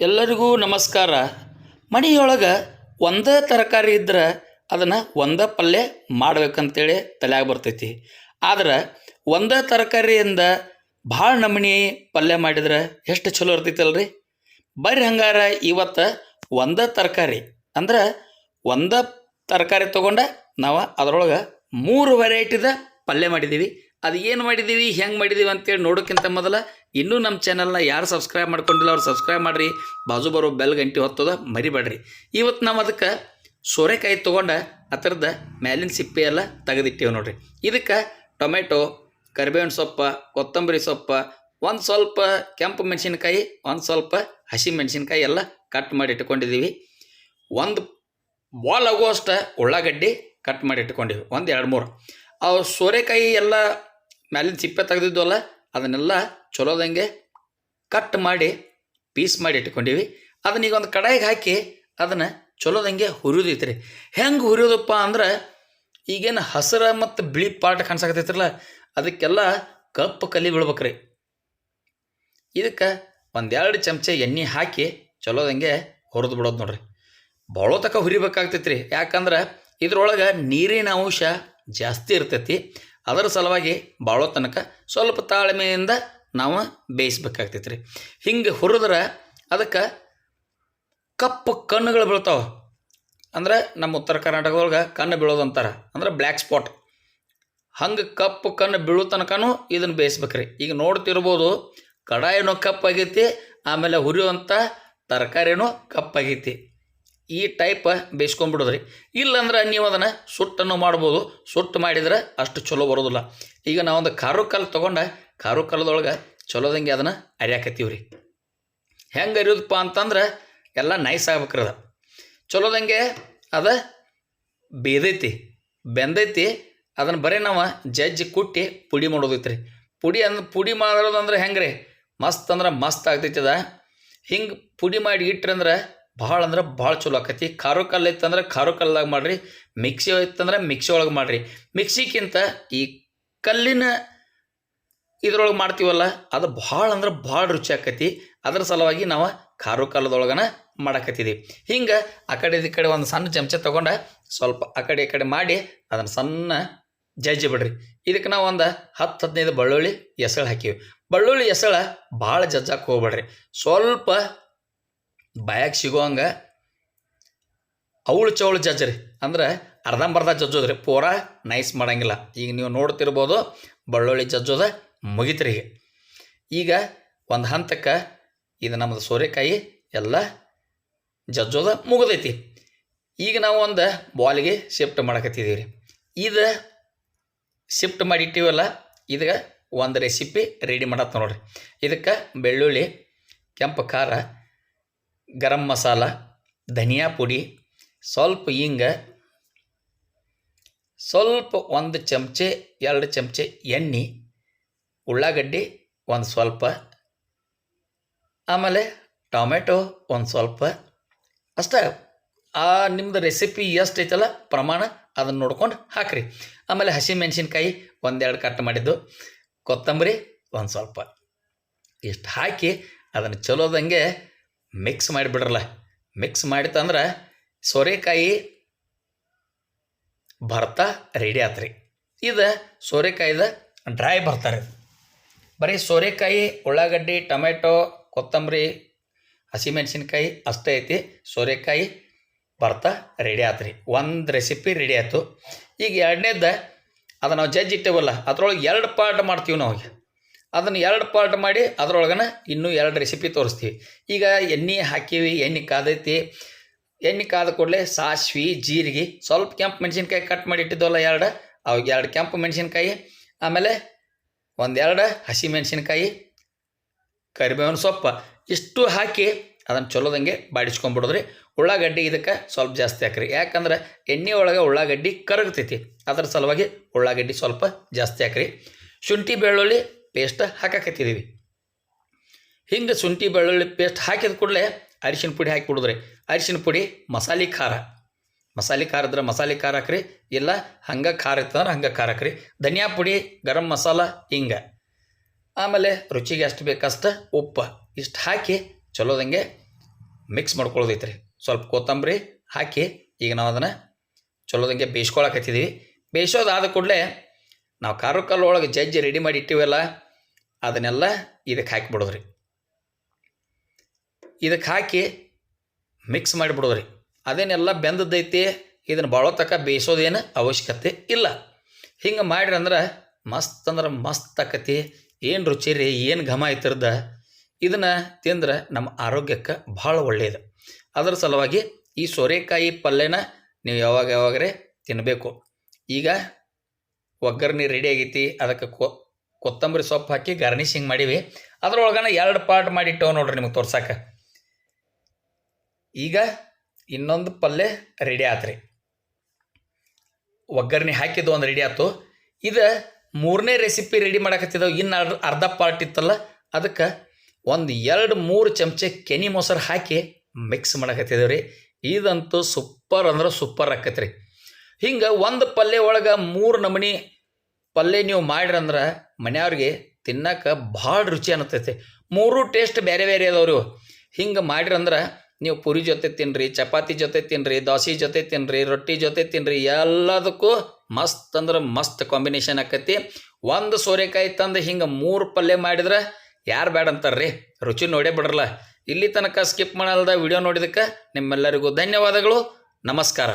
ಎಲ್ಲರಿಗೂ ನಮಸ್ಕಾರ. ಮನೆಯೊಳಗೆ ಒಂದೇ ತರಕಾರಿ ಇದ್ರೆ ಅದನ್ನು ಒಂದೇ ಪಲ್ಯ ಮಾಡ್ಬೇಕಂತೇಳಿ ತಲೆಯಾಗಿ ಬರ್ತೈತಿ. ಆದ್ರೆ ಒಂದೇ ತರಕಾರಿಯಿಂದ ಭಾಳ ನಮೂನಿ ಪಲ್ಯ ಮಾಡಿದ್ರೆ ಎಷ್ಟು ಚಲೋ ಇರ್ತೈತಲ್ರಿ? ಬರ್ರಿ ಹಂಗಾರ ಇವತ್ತು ಒಂದೇ ತರಕಾರಿ. ಅಂದ್ರೆ ಒಂದೇ ತರಕಾರಿ ತೊಗೊಂಡ ನಾವು ಅದರೊಳಗೆ ಮೂರು ವೆರೈಟಿದ ಪಲ್ಯ ಮಾಡಿದ್ದೀವಿ ಅದು ಏನು ಮಾಡಿದ್ದೀವಿ ಹೆಂಗೆ ಮಾಡಿದ್ದೀವಿ ಅಂತೇಳಿ ನೋಡೋಕ್ಕಿಂತ ಮೊದಲು ಇನ್ನೂ ನಮ್ಮ ಚಾನಲ್ನ ಯಾರು ಸಬ್ಸ್ಕ್ರೈಬ್ ಮಾಡ್ಕೊಂಡಿಲ್ಲ ಅವ್ರು ಸಬ್ಸ್ಕ್ರೈಬ್ ಮಾಡಿರಿ. ಬಾಜು ಬರೋ ಬೆಲ್ ಗಂಟೆ ಹೊತ್ತದ, ಮರಿಬೇಡ್ರಿ. ಇವತ್ತು ನಾವು ಅದಕ್ಕೆ ಸೋರೆಕಾಯಿ ತೊಗೊಂಡು ಆ ಥರದ ಮ್ಯಾಲಿನ ಸಿಪ್ಪೆ ಎಲ್ಲ ತೆಗೆದಿಟ್ಟೇವೆ ನೋಡ್ರಿ. ಇದಕ್ಕೆ ಟೊಮೆಟೊ, ಕರಿಬೇವಿನ ಸೊಪ್ಪು, ಕೊತ್ತಂಬರಿ ಸೊಪ್ಪು, ಒಂದು ಸ್ವಲ್ಪ ಕೆಂಪು ಮೆಣಸಿನ್ಕಾಯಿ, ಒಂದು ಸ್ವಲ್ಪ ಹಸಿ ಮೆಣಸಿನ್ಕಾಯಿ ಎಲ್ಲ ಕಟ್ ಮಾಡಿ ಇಟ್ಕೊಂಡಿದ್ದೀವಿ ಒಂದು ಬಾಲ್ ಆಗುವಷ್ಟು ಉಳ್ಳಾಗಡ್ಡಿ ಕಟ್ ಮಾಡಿ ಇಟ್ಕೊಂಡಿವಿ ಒಂದು ಎರಡು ಮೂರು. ಅವು ಸೋರೆಕಾಯಿ ಎಲ್ಲ ಮ್ಯಾಲಿನ ಸಿಪ್ಪೆ ತೆಗೆದಿದ್ವಲ್ಲ ಅದನ್ನೆಲ್ಲ ಚಲೋದಂಗೆ ಕಟ್ ಮಾಡಿ ಪೀಸ್ ಮಾಡಿ ಇಟ್ಕೊಂಡೀವಿ. ಅದನ್ನ ಈಗ ಒಂದು ಕಡಾಯಿಗೆ ಹಾಕಿ ಅದನ್ನು ಚಲೋದಂಗೆ ಹುರಿಯೋದೈತ್ರಿ ಹೆಂಗೆ ಹುರಿಯೋದಪ್ಪ ಅಂದ್ರೆ, ಈಗೇನು ಹಸಿರ ಮತ್ತು ಬಿಳಿ ಪಾಟ್ ಕಾಣಿಸಕತ್ತೈತ್ರಲ್ಲ, ಅದಕ್ಕೆಲ್ಲ ಕಪ್ಪು ಕಲಿ ಬೀಳ್ಬೇಕ್ರಿ. ಇದಕ್ಕೆ ಒಂದೆರಡು ಚಮಚ ಎಣ್ಣೆ ಹಾಕಿ ಚಲೋದಂಗೆ ಹುರಿದು ಬಿಡೋದು ನೋಡ್ರಿ. ಭಾಳ ತಕ ಹುರಿಬೇಕಾಗ್ತೈತ್ರಿ. ಯಾಕಂದ್ರೆ ಇದ್ರೊಳಗೆ ನೀರಿನ ಅಂಶ ಜಾಸ್ತಿ ಇರ್ತೈತಿ. ಅದರ ಸಲುವಾಗಿ ಬಾಳೋ ತನಕ ಸ್ವಲ್ಪ ತಾಳ್ಮೆಯಿಂದ ನಾವು ಬೇಯಿಸ್ಬೇಕಾಗ್ತೈತೆ ರೀ ಹಿಂಗೆ ಹುರಿದ್ರೆ ಅದಕ್ಕೆ ಕಪ್ಪು ಕಣ್ಣುಗಳು ಬೀಳ್ತಾವೆ. ಅಂದ್ರೆ ನಮ್ಮ ಉತ್ತರ ಕರ್ನಾಟಕದೊಳಗೆ ಕಣ್ಣು ಬೀಳೋದು ಅಂತಾರೆ ಅಂದ್ರೆ ಬ್ಲ್ಯಾಕ್ ಸ್ಪಾಟ್ ಹಂಗೆ ಕಪ್ಪು ಕಣ್ಣು ಬೀಳೋ ತನಕನೂ ಇದನ್ನು ಬೇಯಿಸ್ಬೇಕ್ರಿ. ಈಗ ನೋಡ್ತಿರ್ಬೋದು ಕಡಾಯಿನೂ ಕಪ್ಪಾಗೈತಿ, ಆಮೇಲೆ ಹುರಿಯುವಂಥ ತರಕಾರಿನೂ ಕಪ್ಪಾಗೈತಿ. ಈ ಟೈಪ್ ಬೇಯಿಸ್ಕೊಂಡ್ಬಿಡೋದ್ರಿ. ಇಲ್ಲಂದ್ರೆ ನೀವು ಅದನ್ನು ಸುಟ್ಟನ್ನು ಮಾಡ್ಬೋದು. ಸುಟ್ಟು ಮಾಡಿದ್ರೆ ಅಷ್ಟು ಚಲೋ ಬರೋದಿಲ್ಲ. ಈಗ ನಾವೊಂದು ಖಾರು ಕಲ್ಲು ತೊಗೊಂಡು ಖಾರು ಕಲ್ಲದೊಳಗೆ ಚಲೋದಂಗೆ ಅದನ್ನು ಅರಿಯಾಕತ್ತೀವಿ ರೀ ಹೆಂಗೆ ಅರಿಯೋದಪ್ಪ ಅಂತಂದ್ರೆ ಎಲ್ಲ ನೈಸ್ ಆಗ್ಬೇಕ್ರಿ ಅದು. ಚಲೋದಂಗೆ ಅದು ಬೇದೈತಿ, ಬೆಂದೈತಿ. ಅದನ್ನು ಬರೀ ನಾವು ಜಜ್ಜಿ ಕುಟ್ಟಿ ಪುಡಿ ಮಾಡೋದೈತೆ ರೀ ಪುಡಿ ಅಂದ್ರೆ ಪುಡಿ ಮಾಡೋದಂದ್ರೆ ಹೆಂಗೆ ರೀ ಮಸ್ತ್ ಅಂದ್ರೆ ಮಸ್ತ್ ಆಗ್ತೈತಿ ಅದ. ಹಿಂಗೆ ಪುಡಿ ಮಾಡಿ ಇಟ್ರಂದ್ರೆ ಭಾಳ ಅಂದ್ರೆ ಭಾಳ ಚಲೋ ಆಕತಿ. ಖಾರ ಕಲ್ಲು ಇತ್ತಂದ್ರೆ ಖಾರ ಕಲ್ಲಾಗ ಮಾಡಿರಿ. ಮಿಕ್ಸಿ ಇತ್ತಂದ್ರೆ ಮಿಕ್ಸಿ ಒಳಗೆ ಮಾಡ್ರಿ. ಮಿಕ್ಸಿಗಿಂತ ಈ ಕಲ್ಲಿನ ಇದ್ರೊಳಗೆ ಮಾಡ್ತೀವಲ್ಲ, ಅದು ಭಾಳ ಅಂದ್ರೆ ಭಾಳ ರುಚಿ ಆಕತಿ. ಅದ್ರ ಸಲುವಾಗಿ ನಾವು ಖಾರ ಕಲ್ಲದೊಳಗನ ಮಾಡಕತ್ತಿದ್ದೀವಿ ಹಿಂಗೆ ಆ ಕಡೆ ಈ ಕಡೆ ಒಂದು ಸಣ್ಣ ಚಮಚ ತೊಗೊಂಡು ಸ್ವಲ್ಪ ಆ ಕಡೆ ಈ ಕಡೆ ಮಾಡಿ ಅದನ್ನು ಸಣ್ಣ ಜಜ್ಜಿ ಬಿಡ್ರಿ. ಇದಕ್ಕೆ ನಾವು ಒಂದು ಹತ್ತು ಹದಿನೈದು ಬೆಳ್ಳುಳ್ಳಿ ಎಸಳು ಹಾಕೀವಿ. ಬಳ್ಳುಳ್ಳಿ ಎಸಳ ಭಾಳ ಜಜ್ಜಕ್ಕೆ ಹೋಗ್ಬೇಡ್ರಿ. ಸ್ವಲ್ಪ ಬಾಯಾಗ ಸಿಗೋಂಗೆ ಅವಳು ಚೌಳು ಜಜ್ಜರಿ. ಅಂದ್ರೆ ಅರ್ಧಂಬರ್ಧ ಜಜ್ಜೋದ್ರಿ. ಪೂರಾ ನೈಸ್ ಮಾಡೋಂಗಿಲ್ಲ. ಈಗ ನೀವು ನೋಡ್ತಿರ್ಬೋದು ಬೆಳ್ಳುಳ್ಳಿ ಜಜ್ಜೋದ ಮುಗಿತ್ರಿ ಈಗ. ಈಗ ಒಂದು ಹಂತಕ್ಕೆ ಇದು ನಮ್ಮದು ಸೋರೆಕಾಯಿ ಎಲ್ಲ ಜಜ್ಜೋದ ಮುಗಿದೈತಿ. ಈಗ ನಾವು ಒಂದು ಬಾಲಿಗೆ ಶಿಫ್ಟ್ ಮಾಡಕತ್ತಿದ್ದೀವಿ ರೀ ಇದು ಶಿಫ್ಟ್ ಮಾಡಿಟ್ಟಿವಲ್ಲ ಇದು ಒಂದು ರೆಸಿಪಿ ರೆಡಿ ಮಾಡತ್ತ ನೋಡ್ರಿ. ಇದಕ್ಕೆ ಬೆಳ್ಳುಳ್ಳಿ, ಕೆಂಪು ಖಾರ ಗರಂ ಮಸಾಲ, ಧನಿಯಾ ಪುಡಿ, ಸ್ವಲ್ಪ ಹಿಂಗ ಸ್ವಲ್ಪ ಒಂದು ಚಮಚೆ, ಎರಡು ಚಮಚೆ ಎಣ್ಣೆ, ಉಳ್ಳಾಗಡ್ಡಿ ಒಂದು ಸ್ವಲ್ಪ, ಆಮೇಲೆ ಟೊಮೆಟೊ ಒಂದು ಸ್ವಲ್ಪ. ಅಷ್ಟೇ, ಆ ನಿಮ್ಮದು ರೆಸಿಪಿ ಎಷ್ಟು ಐತಲ್ಲ ಪ್ರಮಾಣ ಅದನ್ನು ನೋಡ್ಕೊಂಡು ಹಾಕ್ರಿ. ಆಮೇಲೆ ಹಸಿ ಮೆಣಸಿನ್ಕಾಯಿ ಒಂದೆರಡು ಕಟ್ ಮಾಡಿದ್ದು, ಕೊತ್ತಂಬರಿ ಒಂದು ಸ್ವಲ್ಪ. ಇಷ್ಟು ಹಾಕಿ ಅದನ್ನು ಚಲೋದಂಗೆ ಮಿಕ್ಸ್ ಮಾಡಿಬಿಡ್ರಲ್ಲ. ಮಿಕ್ಸ್ ಮಾಡಿತಂದ್ರೆ ಸೋರೆಕಾಯಿ ಭರ್ತಾ ರೆಡಿ ಆತ್ರಿ. ಇದು ಸೋರೆಕಾಯಿದ ಡ್ರೈ ಬರ್ತಾರೆ. ಬರೀ ಸೋರೆಕಾಯಿ, ಉಳ್ಳಾಗಡ್ಡಿ, ಟೊಮೆಟೊ, ಕೊತ್ತಂಬರಿ, ಹಸಿಮೆಣಸಿನ್ಕಾಯಿ ಅಷ್ಟೇ ಐತಿ. ಸೋರೆಕಾಯಿ ಭರ್ತ ರೆಡಿ ಆತ್ರಿ. ಒಂದು ರೆಸಿಪಿ ರೆಡಿ ಆಯಿತು. ಈಗ ಎರಡನೇದ ಅದು ನಾವು ಜಜ್ಜಿ ಇಟ್ಟೇವಲ್ಲ, ಅದ್ರೊಳಗೆ ಎರಡು ಪಾರ್ಟ್ ಮಾಡ್ತೀವಿ ನಾವು ಅದನ್ನು ಎರಡು ಪಾರ್ಟ್ ಮಾಡಿ ಅದ್ರೊಳಗನ ಇನ್ನೂ ಎರಡು ರೆಸಿಪಿ ತೋರಿಸ್ತೀವಿ. ಈಗ ಎಣ್ಣೆ ಹಾಕೀವಿ, ಎಣ್ಣೆ ಕಾದೈತಿ. ಎಣ್ಣೆ ಕಾದ ಕೂಡಲೇ ಸಾಸ್ವಿ, ಜೀರಿಗೆ, ಸ್ವಲ್ಪ ಕೆಂಪು ಮೆಣಸಿನ್ಕಾಯಿ ಕಟ್ ಮಾಡಿ ಇಟ್ಟಿದ್ದವಲ್ಲ ಎರಡು, ಅವಾಗ ಎರಡು ಕೆಂಪು ಮೆಣಸಿನ್ಕಾಯಿ, ಆಮೇಲೆ ಒಂದೆರಡು ಹಸಿ ಮೆಣಸಿನ್ಕಾಯಿ, ಕರಿಬೇವಿನ ಸೊಪ್ಪು, ಇಷ್ಟು ಹಾಕಿ ಅದನ್ನು ಚಲೋದಂಗೆ ಬಾಡಿಸ್ಕೊಂಡ್ಬಿಡೋದ್ರಿ. ಉಳ್ಳಾಗಡ್ಡಿ ಇದಕ್ಕೆ ಸ್ವಲ್ಪ ಜಾಸ್ತಿ ಹಾಕ್ರಿ. ಯಾಕಂದ್ರೆ ಎಣ್ಣೆ ಒಳಗೆ ಉಳ್ಳಾಗಡ್ಡಿ ಕರಗ್ತೈತಿ. ಅದರ ಸಲುವಾಗಿ ಉಳ್ಳಾಗಡ್ಡಿ ಸ್ವಲ್ಪ ಜಾಸ್ತಿ ಹಾಕ್ರಿ. ಶುಂಠಿ ಬೆಳ್ಳುಳ್ಳಿ ಪೇಸ್ಟ್ ಹಾಕಾಕತ್ತಿದ್ದೀವಿ ಹಿಂಗೆ ಶುಂಠಿ, ಬೆಳ್ಳುಳ್ಳಿ ಪೇಸ್ಟ್ ಹಾಕಿದ ಕೂಡಲೇ ಅರಿಶಿನ ಪುಡಿ ಹಾಕಿ ಕೊಡಿದ್ರಿ. ಅರಿಶಿನ ಪುಡಿ, ಮಸಾಲೆ ಖಾರ. ಮಸಾಲೆ ಖಾರ ಇದ್ರೆ ಮಸಾಲೆ ಖಾರ ಹಾಕ್ರಿ. ಇಲ್ಲ ಹಂಗೆ ಖಾರ ಇತ್ತಂದ್ರೆ ಹಂಗೆ ಖಾರ ಹಾಕ್ರಿ. ಧನಿಯಾ ಪುಡಿ, ಗರಂ ಮಸಾಲ, ಹಿಂಗೆ. ಆಮೇಲೆ ರುಚಿಗೆ ಎಷ್ಟು ಬೇಕಷ್ಟು ಉಪ್ಪು. ಇಷ್ಟು ಹಾಕಿ ಚಲೋದಂಗೆ ಮಿಕ್ಸ್ ಮಾಡ್ಕೊಳ್ಳೋದೈತೆ ರೀ ಸ್ವಲ್ಪ ಕೊತ್ತಂಬರಿ ಹಾಕಿ ಈಗ ನಾವು ಅದನ್ನು ಚಲೋದಂಗೆ ಬೇಯಿಸ್ಕೊಳಕತ್ತಿದ್ದೀವಿ ಬೇಯಿಸೋದಾದ ಕೂಡಲೇ ನಾವು ಖಾರ ಒಳಗೆ ಜಜ್ಜಿ ರೆಡಿ ಮಾಡಿ ಇಟ್ಟಿವಲ್ಲ ಅದನ್ನೆಲ್ಲ ಇದಕ್ಕೆ ಹಾಕಿಬಿಡೋದ್ರಿ ಇದಕ್ಕೆ ಹಾಕಿ ಮಿಕ್ಸ್ ಮಾಡಿಬಿಡೋದ್ರಿ ಅದೇನೆಲ್ಲ ಬೆಂದದ್ದೈತಿ, ಇದನ್ನು ಭಾಳ ತಕ್ಕ ಬೇಯಿಸೋದೇನು ಅವಶ್ಯಕತೆ ಇಲ್ಲ. ಹಿಂಗೆ ಮಾಡ್ರಿ ಅಂದ್ರೆ ಮಸ್ತ್ ಅಂದ್ರೆ ಮಸ್ತ್ ಆಕತಿ, ಏನು ರುಚಿ ರೀ ಏನು ಘಮ ಐತಿರ್ದ, ಇದನ್ನು ತಿಂದ್ರೆ ನಮ್ಮ ಆರೋಗ್ಯಕ್ಕೆ ಭಾಳ ಒಳ್ಳೆಯದು ಅದರ ಸಲುವಾಗಿ ಈ ಸೋರೆಕಾಯಿ ಪಲ್ಯನ ನೀವು ಯಾವಾಗ ಯಾವಾಗರೇ ತಿನ್ನಬೇಕು ಈಗ ಒಗ್ಗರಣೆ ರೆಡಿ ಆಗೈತಿ, ಅದಕ್ಕೆ ಕೊ ಕೊತ್ತಂಬರಿ ಸೊಪ್ಪು ಹಾಕಿ ಗಾರ್ನಿಶಿಂಗ್ ಮಾಡೀವಿ. ಅದ್ರೊಳಗನ ಎರಡು ಪಾರ್ಟ್ ಮಾಡಿಟ್ಟವು ನೋಡ್ರಿ ನಿಮಗೆ ತೋರ್ಸಕ್ಕೆ ಈಗ ಇನ್ನೊಂದು ಪಲ್ಯ ರೆಡಿ ಆತ್ರಿ. ಒಗ್ಗರಣೆ ಹಾಕಿದ್ದು ಒಂದು ರೆಡಿ ಆಯ್ತು ಇದು ಮೂರನೇ ರೆಸಿಪಿ ರೆಡಿ ಮಾಡಕತ್ತಿದ್ದವು ಇನ್ನು ಅರ್ಧ ಪಾರ್ಟ್ ಇತ್ತಲ್ಲ, ಅದಕ್ಕೆ ಒಂದು ಎರಡು, ಮೂರು ಚಮಚ ಕೆನಿ ಮೊಸರು ಹಾಕಿ ಮಿಕ್ಸ್ ಮಾಡಕತ್ತಿದ್ದೇವೆ ರೀ ಇದಂತೂ ಸೂಪರ್ ಅಂದ್ರೆ ಸೂಪರ್ ಆಕತ್ರಿ. ಹಿಂಗೆ ಒಂದು ಪಲ್ಯ ಒಳಗೆ ಮೂರು ನಮೂನಿ ಪಲ್ಯ ನೀವು ಮಾಡ್ರಂದ್ರೆ ಮನೆಯವ್ರಿಗೆ ತಿನ್ನಕ್ಕೆ ಭಾಳ ರುಚಿ ಅನ್ನತೈತೆ ಮೂರು ಟೇಸ್ಟ್ ಬೇರೆ ಬೇರೆ ಅದಾವ್ರಿ. ಹಿಂಗೆ ಮಾಡಿರಂದ್ರೆ ನೀವು ಪುರಿ ಜೊತೆ ತಿನ್ನಿರಿ ಚಪಾತಿ ಜೊತೆ ತಿನ್ನಿರಿ ದೋಸೆ ಜೊತೆ ತಿನ್ನಿರಿ ರೊಟ್ಟಿ ಜೊತೆ ತಿನ್ನಿರಿ ಎಲ್ಲದಕ್ಕೂ ಮಸ್ತ್ ಅಂದ್ರೆ ಮಸ್ತ್ ಕಾಂಬಿನೇಷನ್ ಆಕತಿ. ಒಂದು ಸೋರೆಕಾಯಿ ತಂದು ಹಿಂಗೆ ಮೂರು ಪಲ್ಯ ಮಾಡಿದ್ರೆ ಯಾರು ಬೇಡ ಅಂತಾರ್ರಿ? ರುಚಿ ನೋಡೇ ಬಿಡ್ರಲ್ಲ. ಇಲ್ಲಿ ತನಕ ಸ್ಕಿಪ್ ಮಾಡಲ್ದ ವಿಡಿಯೋ ನೋಡಿದಕ್ಕೆ ನಿಮ್ಮೆಲ್ಲರಿಗೂ ಧನ್ಯವಾದಗಳು. ನಮಸ್ಕಾರ.